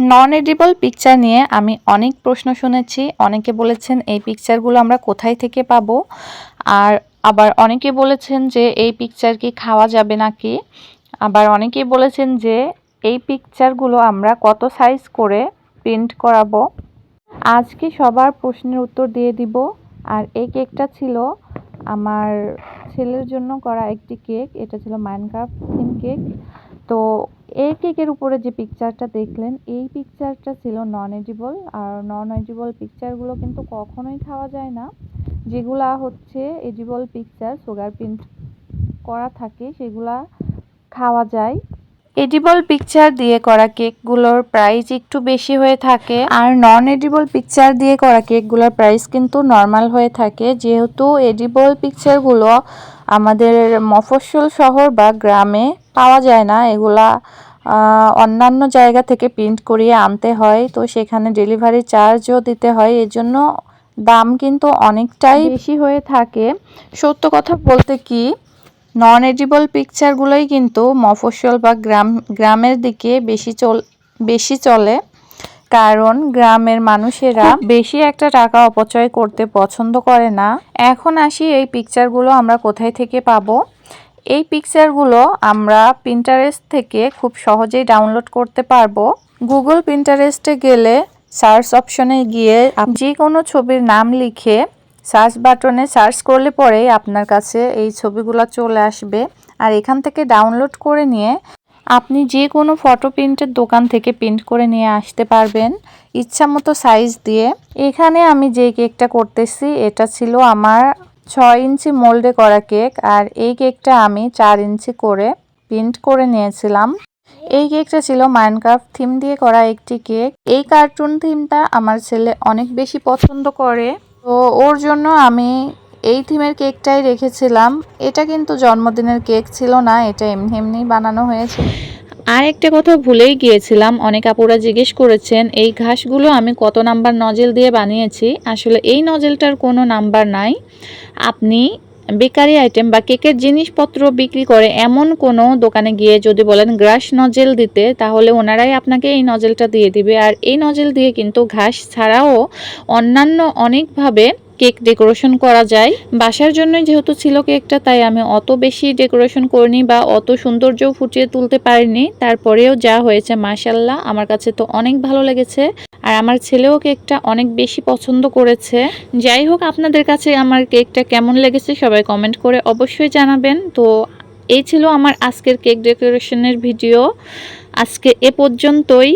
নন edible picture নিয়ে আমি অনেক প্রশ্ন শুনেছি। অনেকে বলেছেন এই পিকচারগুলো আমরা কোথায় থেকে পাবো? আর আবার অনেকে বলেছেন যে এই পিকচার কি খাওয়া যাবে নাকি? আবার অনেকেই বলেছেন যে এই পিকচারগুলো আমরা কত সাইজ করে প্রিন্ট করাবো? আজকে সবার প্রশ্নের উত্তর দিয়ে দিব। আর এই কেকটা ছিল আমার ছেলের জন্য করা একটি কেক এটা ছিল মাইনক্রাফট থিম কেক তো এই কেকের উপরে যে পিকচারটা দেখলেন, এই পিকচারটা ছিল নন এডিবল আর নন এডিবল পিকচারগুলো কিন্তু কখনোই খাওয়া যায় না। যেগুলা হচ্ছে এডিবল পিকচার সুগার প্রিন্ট করা থাকে, সেগুলা খাওয়া যায়। এডিবল পিকচার দিয়ে করা কেকগুলোর প্রাইস একটু বেশি হয়ে থাকে, আর নন এডিবল পিকচার দিয়ে করা কেকগুলোর প্রাইস কিন্তু নর্মাল হয়ে থাকে। যেহেতু এডিবল পিকচারগুলো আমাদের মফস্বল শহর বা গ্রামে পাওয়া যায় না, এগুলা অন্যান্য জায়গা থেকে প্রিন্ট করিয়ে আনতে হয়। তো সেখানে ডেলিভারি চার্জও দিতে হয়। এজন্য দাম কিন্তু অনেকটাই বেশি হয়ে থাকে। সত্য কথা বলতে কি নন এডিবল পিকচারগুলোই কিন্তু মফস্বল বা গ্রাম গ্রামের দিকে বেশি চল বেশি চলে। কারণ গ্রামের মানুষেরা বেশি একটা টাকা অপচয় করতে পছন্দ করে না। এখন আসি এই পিকচারগুলো আমরা কোথায় থেকে পাবো? এই পিকচারগুলো আমরা প্রিন্টারেস্ট থেকে খুব সহজেই ডাউনলোড করতে পারব। গুগল প্রিন্টারেস্টে গেলে সার্চ অপশনে গিয়ে যে কোনো ছবির নাম লিখে সার্চ বাটনে সার্চ করলে পরেই আপনার কাছে এই ছবিগুলো চলে আসবে। আর এখান থেকে ডাউনলোড করে নিয়ে আপনি যে কোনো ফটো প্রিন্টের দোকান থেকে প্রিন্ট করে নিয়ে আসতে পারবেন। ইচ্ছা মতো সাইজ দিয়ে। এখানে আমি যে কেকটা করতেছি, এটা ছিল আমার ছয় ইঞ্চি মোল্ডে করা কেক, আর এই কেকটা আমি চার ইঞ্চি করে প্রিন্ট করে নিয়েছিলাম। এই কেকটা ছিল মাইনক্রাফট থিম দিয়ে করা একটি কেক। এই কার্টুন থিমটা আমার ছেলে অনেক বেশি পছন্দ করে। তো ওর জন্য আমি এই থিমের কেকটাই রেখেছিলাম। এটা কিন্তু জন্মদিনের কেক ছিল না, এটা এমনি এমনি বানানো হয়েছে। আর একটা কথা ভুলেই গিয়েছিলাম। অনেক আপুরা জিজ্ঞেস করেছেন, এই ঘাসগুলো আমি কত নাম্বার নজেল দিয়ে বানিয়েছি? আসলে এই নজেলটার কোনো নাম্বার নাই। আপনি বেকারি আইটেম বা কেকের জিনিসপত্র বিক্রি করে এমন কোনো দোকানে গিয়ে যদি বলেন গ্রাস নজেল দিতে, তাহলে ওনারাই আপনাকে এই নজেলটা দিয়ে দিবে। আর এই নজেল দিয়ে কিন্তু ঘাস ছাড়াও অন্যান্য অনেকভাবে কেক ডেকোরেশন করা যায়। বাসার জন্য যেহেতু ছিল কেকটা, তাই আমি অত বেশি ডেকোরেশন করিনি বা অত সৌন্দর্য ফুটিয়ে তুলতে পারিনি। তারপরেও যা হয়েছে মাসাল্লাহ আমার কাছে তো অনেক ভালো লেগেছে। আর আমার ছেলেও কেকটা অনেক বেশি পছন্দ করেছে। যাই হোক, আপনাদের কাছে আমার কেকটা কেমন লেগেছে সবাই কমেন্ট করে অবশ্যই জানাবেন। তো এই ছিল আমার আজকের কেক ডেকোরেশনের ভিডিও। আজকে এ পর্যন্তই।